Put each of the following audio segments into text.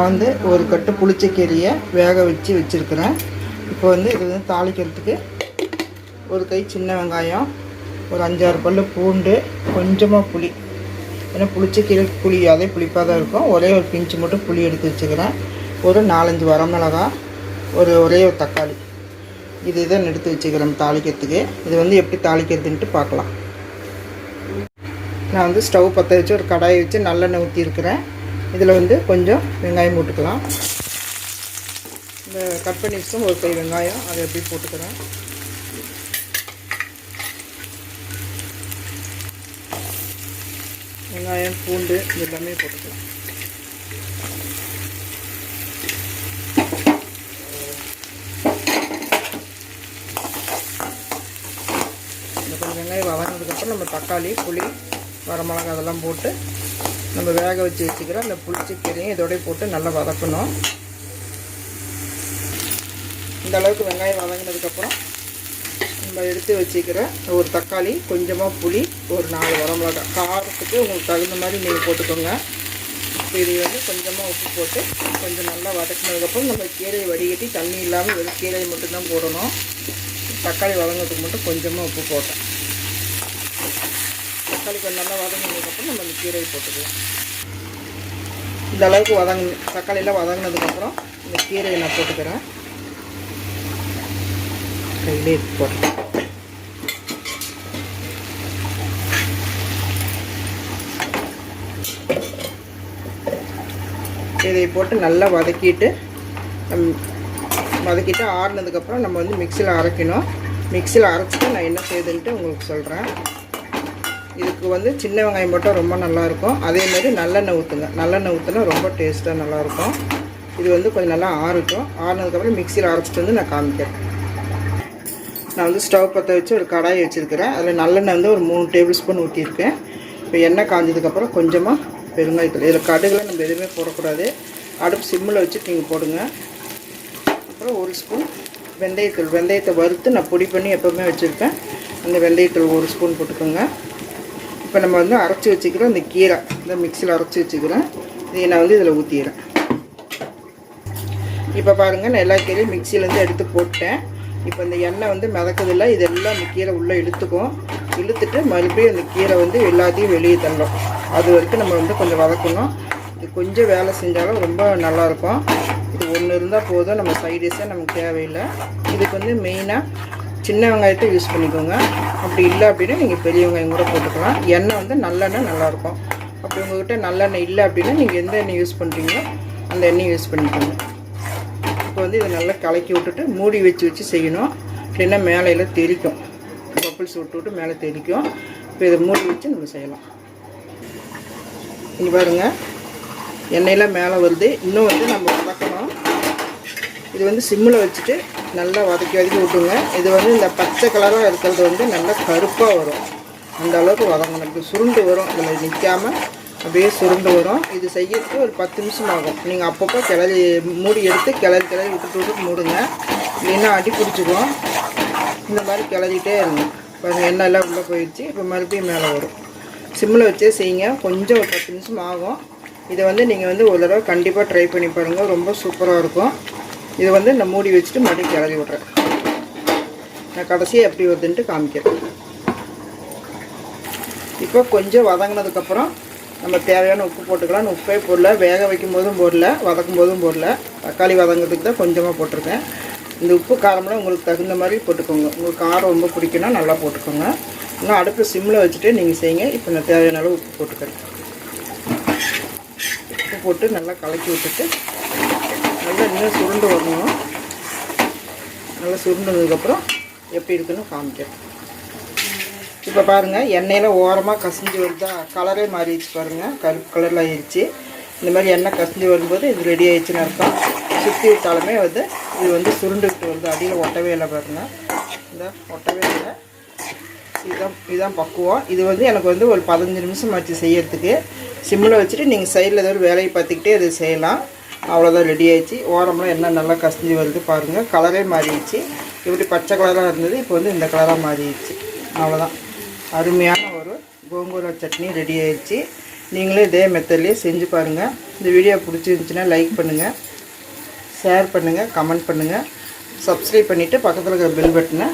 நான் வந்து ஒரு கட்டு புளிச்சக்கீரையை வேக வச்சு வச்சுருக்கிறேன். இப்போ வந்து இது வந்து தாளிக்கிறதுக்கு ஒரு கை சின்ன வெங்காயம் ஒரு அஞ்சாறு பல்லு பூண்டு கொஞ்சமாக புளி. ஏன்னா புளிச்சக்கீரை புளி அதே புளிப்பாக தான் இருக்கும். ஒரே ஒரு பிஞ்சு மட்டும் புளி எடுத்து வச்சுக்கிறேன். ஒரு நாலஞ்சு வரமிளகா ஒரு ஒரே ஒரு தக்காளி. இது இதை எடுத்து வச்சுக்கிறேன் தாளிக்கிறதுக்கு. இது வந்து எப்படி தாளிக்கிறதுன்ட்டு பார்க்கலாம். நான் வந்து ஸ்டவ் பற்ற வச்சு ஒரு கடாயை வச்சு நல்லெண்ணெய் ஊற்றிருக்கிறேன் இதில் வந்து கொஞ்சம் வெங்காயம் போட்டுக்கலாம். இந்த கட் பண்ணி வச்சும் ஒரு கை வெங்காயம் அதை எப்படி போட்டுக்கிறேன். வெங்காயம் பூண்டு இது எல்லாமே போட்டுக்கலாம். இந்த கொஞ்சம் வெங்காயம் வதங்கினதுக்கப்புறம் நம்ம தக்காளி புளி வரமிளகா அதெல்லாம் போட்டு நம்ம வேக வச்சு வச்சுக்கிற அந்த புளிச்சக்கீரையும் இதோடய போட்டு நல்லா வதக்கணும். இந்த அளவுக்கு வெங்காயம் வதங்கினதுக்கப்புறம் நம்ம எடுத்து வச்சுக்கிற ஒரு தக்காளி கொஞ்சமாக புளி ஒரு நாலு வரமிளகா. காரத்துக்கு உங்களுக்கு தகுந்த மாதிரி நீங்கள் போட்டுக்கோங்க. இப்போ இது வந்து கொஞ்சமாக உப்பு போட்டு கொஞ்சம் நல்லா வதக்கினதுக்கப்புறம் நம்ம கீரையை வடிகட்டி தண்ணி இல்லாமல் வெறும் கீரையை மட்டும்தான் போடணும். தக்காளி வதங்கிறதுக்கு மட்டும் கொஞ்சமாக உப்பு போட்டேன். தக்காளி கொஞ்சம் நல்லா வதங்கினதுக்கப்புறம் நம்ம இந்த கீரையை போட்டுக்கலாம். இந்த அளவுக்கு வதங்க தக்காளியெல்லாம் வதங்கினதுக்கப்புறம் இந்த கீரையை நான் போட்டுக்கிறேன். கையிலே போட்டேன் இதை போட்டு நல்லா வதக்கிட்டு வதக்கிட்டு ஆறுனதுக்கப்புறம் நம்ம வந்து மிக்சியில் அரைக்கணும். மிக்சியில் அரைச்சிட்டு நான் என்ன செய்யுதுன்ட்டு உங்களுக்கு சொல்கிறேன் இதுக்கு வந்து சின்ன வெங்காயம் போட்டால் ரொம்ப நல்லாயிருக்கும். அதேமாரி நல்லெண்ணெய் ஊற்றுங்க நல்லெண்ணெய் ஊற்றினா ரொம்ப டேஸ்ட்டாக நல்லாயிருக்கும். இது வந்து கொஞ்சம் நல்லா ஆறட்டும். ஆறுனதுக்கப்புறம் மிக்சியில் அரைச்சிட்டு வந்து நான் காமிக்கிறேன். நான் வந்து ஸ்டவ் பற்ற வச்சு ஒரு கடாய் வச்சுருக்கிறேன். அதில் நல்லெண்ணெய் வந்து ஒரு மூணு டேபிள் ஸ்பூன் ஊற்றியிருக்கேன் இப்போ எண்ணெய் காஞ்சதுக்கப்புறம் கொஞ்சமாக பெருங்காயத்தூள். இதில் கடுகுலாம் நம்ம எதுவுமே போடக்கூடாது. அடுப்பு சிம்மில் வச்சு நீங்கள் போடுங்க. அப்புறம் ஒரு ஸ்பூன் வெந்தயத்தூள். வெந்தயத்தை வறுத்து நான் பொடி பண்ணி எப்போவுமே வச்சுருப்பேன். அந்த வெந்தயத்தூள் ஒரு ஸ்பூன் போட்டுக்கோங்க. இப்போ நம்ம வந்து அரைச்சி வச்சுக்கிறோம் இந்த கீரை இந்த மிக்சியில் அரைச்சி வச்சுக்கிறேன் இதை நான் வந்து இதில் ஊற்றிடுறேன் இப்போ பாருங்கள் நான் எல்லா கீரையும் மிக்சியிலேருந்து எடுத்து போட்டேன். இப்போ இந்த எண்ணெய் வந்து மிதக்குதில்ல இதெல்லாம் அந்த கீரை உள்ளே இழுத்துக்கும். இழுத்துட்டு மறுபடியும் அந்த கீரை வந்து எல்லாத்தையும் வெளியே தள்ளும். அது வரைக்கும் நம்ம வந்து கொஞ்சம் வதக்கணும். இது கொஞ்சம் வேலை செஞ்சாலும் ரொம்ப நல்லாயிருக்கும் இது ஒன்று இருந்தால் போதும் நம்ம சைடிஷாக நமக்கு தேவையில்லை. இதுக்கு வந்து மெயினாக சின்ன வெங்காயத்தை யூஸ் பண்ணிக்கோங்க. அப்படி இல்லை அப்படின்னா நீங்கள் பெரிய வெங்காயம் கூட போட்டுக்கலாம். எண்ணெய் வந்து நல்லெண்ணெய் நல்லாயிருக்கும். அப்படி உங்கள்கிட்ட நல்லெண்ணெய் இல்லை அப்படின்னா நீங்கள் எந்த எண்ணெய் யூஸ் பண்ணுறீங்களோ அந்த எண்ணெய் யூஸ் பண்ணிக்கோங்க. இப்போ வந்து இதை நல்லா கலக்கி விட்டுட்டு மூடி வச்சு வச்சு செய்யணும். இல்லைன்னா மேலையில் தெரிக்கும் பப்பிள்ஸ் விட்டு விட்டு மேலே தெரிக்கும் இப்போ இதை மூடி வச்சு நம்ம செய்யலாம். இங்கே பாருங்க. எண்ணெயெல்லாம் மேலே வருது. இன்னும் வந்து நம்ம வதக்கணும். இது வந்து சிம்மில் வச்சுட்டு நல்லா வதக்கி வதக்கி விட்டுங்க இது வந்து இந்த பச்சை கலராக இருக்கிறது வந்து நல்லா கருப்பாக வரும். அந்த அளவுக்கு வதங்கணும். இப்படி சுருண்டு வரும். இதில் நிற்காமல் அப்படியே சுருண்டு வரும். இது செய்யறதுக்கு ஒரு பத்து நிமிஷம் ஆகும். நீங்கள் அப்பப்போ கிளறி மூடி எடுத்து கிளறி கிளறி விட்டுட்டு விட்டு மூடுங்க. இல்லைன்னா அடி பிடிச்சிக்கும். இந்த மாதிரி கிளறிட்டே இருங்க. பாருங்கள் எண்ணெய் எல்லாம் உள்ளே போயிடுச்சு. இப்போ மறுபடியும் மேலே வரும். சிம்மில் வச்சே செய்யுங்க. கொஞ்சம் ஒரு பத்து நிமிஷம் ஆகும். இதை வந்து நீங்கள் வந்து ஒரு தடவை கண்டிப்பாக ட்ரை பண்ணி பாருங்கள் ரொம்ப சூப்பராக இருக்கும். இதை வந்து நான் மூடி வச்சுட்டு மறுபடியும் கிளறி விட்றேன். நான் கடைசியாக எப்படி வருதுன்ட்டு காமிக்கிறேன். இப்போ கொஞ்சம் வதங்கினதுக்கப்புறம் நம்ம தேவையான உப்பு போட்டுக்கலாம். நான் உப்பே போடல. வேக வைக்கும் போதும் போடல. வதக்கும் போதும் போடல. தக்காளி வதங்கிறதுக்கு தான் கொஞ்சமாக போட்டிருக்கேன். இந்த உப்பு காரம்லாம் உங்களுக்கு தகுந்த மாதிரி போட்டுக்கோங்க. உங்களுக்கு காரம் ரொம்ப பிடிக்குன்னா நல்லா போட்டுக்கோங்க. இன்னும் அடுப்பு சிம்மில் வச்சுட்டு நீங்கள் செய்யுங்க. இப்போ நான் தேவையான அளவு உப்பு போட்டுக்கிறேன். உப்பு போட்டு நல்லா கலக்கி விட்டுட்டு நல்லா இன்னும் சுருண்டு வரணும். நல்லா சுருண்டதுக்கப்புறம் எப்படி இருக்குன்னு காமிக்கிறேன். இப்போ பாருங்கள் எண்ணெயில் ஓரமாக கசிஞ்சு வருதா? கலரே மாறிடுச்சு பாருங்கள் கருப்பு கலரில் ஆயிடுச்சு. இந்த மாதிரி எண்ணெய் கசிஞ்சு வரும்போது இது ரெடி ஆயிடுச்சுன்னு அர்த்தம். சுற்றி விட்டாலுமே வந்து இது வந்து சுருண்டுக்கிட்டு வருது. அடியில் ஒட்டவே இல்லை பாருங்கள் இந்த ஒட்டவே இல்லை. இதுதான் இதுதான் பக்குவம். இது வந்து எனக்கு வந்து ஒரு பதினஞ்சு நிமிஷம் ஆச்சு செய்யறதுக்கு. சிம்மில் வச்சுட்டு நீங்கள் சைடில் ஏதாவது வேலையை பார்த்துக்கிட்டே இது செய்யலாம். அவ்வளோதான் ரெடி ஆயிடுச்சு. ஓரம்லாம் என்ன நல்லா கசிஞ்சு வருது பாருங்கள் கலரே மாறிடுச்சு. இப்படி பச்சை கலராக இருந்தது இப்போ வந்து இந்த கலராக மாறிடுச்சு. அவ்வளோதான் அருமையான ஒரு கோங்கூர சட்னி ரெடி ஆயிடுச்சு. நீங்களே இதே மெத்தட்லேயே செஞ்சு பாருங்கள் இந்த வீடியோ பிடிச்சிருந்துச்சின்னா லைக் பண்ணுங்கள் ஷேர் பண்ணுங்கள் கமெண்ட் பண்ணுங்கள் சப்ஸ்கிரைப் பண்ணிவிட்டு பக்கத்தில் இருக்கிற பெல் பட்டனை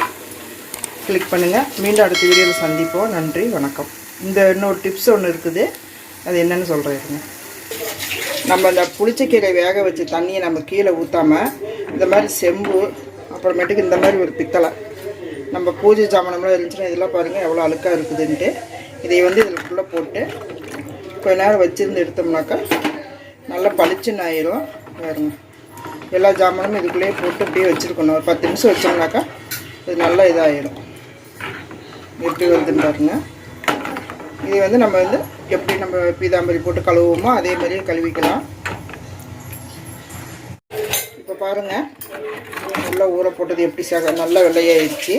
கிளிக் பண்ணுங்கள் மீண்டும் அடுத்த வீடியோவில் சந்திப்போம். நன்றி வணக்கம். இந்த இன்னொரு டிப்ஸ் ஒன்று இருக்குது. அது என்னென்னு சொல்கிறேன் நம்ம இந்த புளிச்சக்கீரை வேக வச்சு தண்ணியை நம்ம கீழே ஊற்றாமல் இந்த மாதிரி செம்பு அப்புறமேட்டுக்கு இந்த மாதிரி ஒரு பித்தளை. நம்ம பூஜை சாமானம்லாம் இருந்துச்சுன்னா இதெல்லாம் பாருங்கள் எவ்வளோ அழுக்காக இருக்குதுன்ட்டு. இதை வந்து இதுக்குள்ளே போட்டு கொஞ்ச நேரம் வச்சுருந்து எடுத்தோம்னாக்கா நல்லா பளிச்சுன்னு ஆயிரும். பாருங்க. எல்லா ஜாமானும் இதுக்குள்ளேயே போட்டு அப்படியே வச்சுருக்கணும். ஒரு பத்து நிமிஷம் வச்சோம்னாக்கா இது நல்லா இதாகிடும் எப்படி வருதுன்னு பாருங்க. இது வந்து நம்ம வந்து எப்படி நம்ம பீதாம்பரி போட்டு கழுவுமோ அதே மாதிரியே கழுவிக்கலாம். இப்போ பாருங்கள் நல்லா ஊற போட்டது எப்படி சக நல்லா வெள்ளையாயிடுச்சு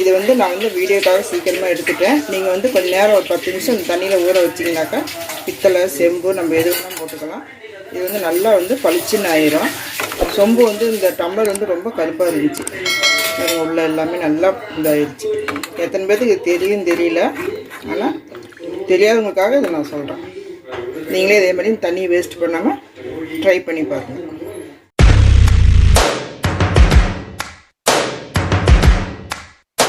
இது வந்து நான் வந்து வீடியோக்காக சீக்கிரமாக எடுத்துட்டேன். நீங்கள் வந்து கொஞ்சம் நேரம் ஒரு பத்து நிமிஷம் இந்த தண்ணியில் ஊற வச்சிங்கனாக்கா பித்தளை செம்பு நம்ம எது வேணாலும் போட்டுக்கலாம். இது வந்து நல்லா வந்து பளிச்சுன்னு ஆயிரும். சொம்பு வந்து இந்த டம்ளர் வந்து ரொம்ப கருப்பாக இருந்துச்சு. உள்ள எல்லாமே நல்லா இதாகிடுச்சு எத்தனை பேர்த்துக்கு தெரியும் தெரியல. ஆனால் தெரியாதவங்களுக்காக இதை நான் சொல்கிறேன் நீங்களே இதே மாதிரி தண்ணியை வேஸ்ட் பண்ணாமல் ட்ரை பண்ணி பாருங்கள்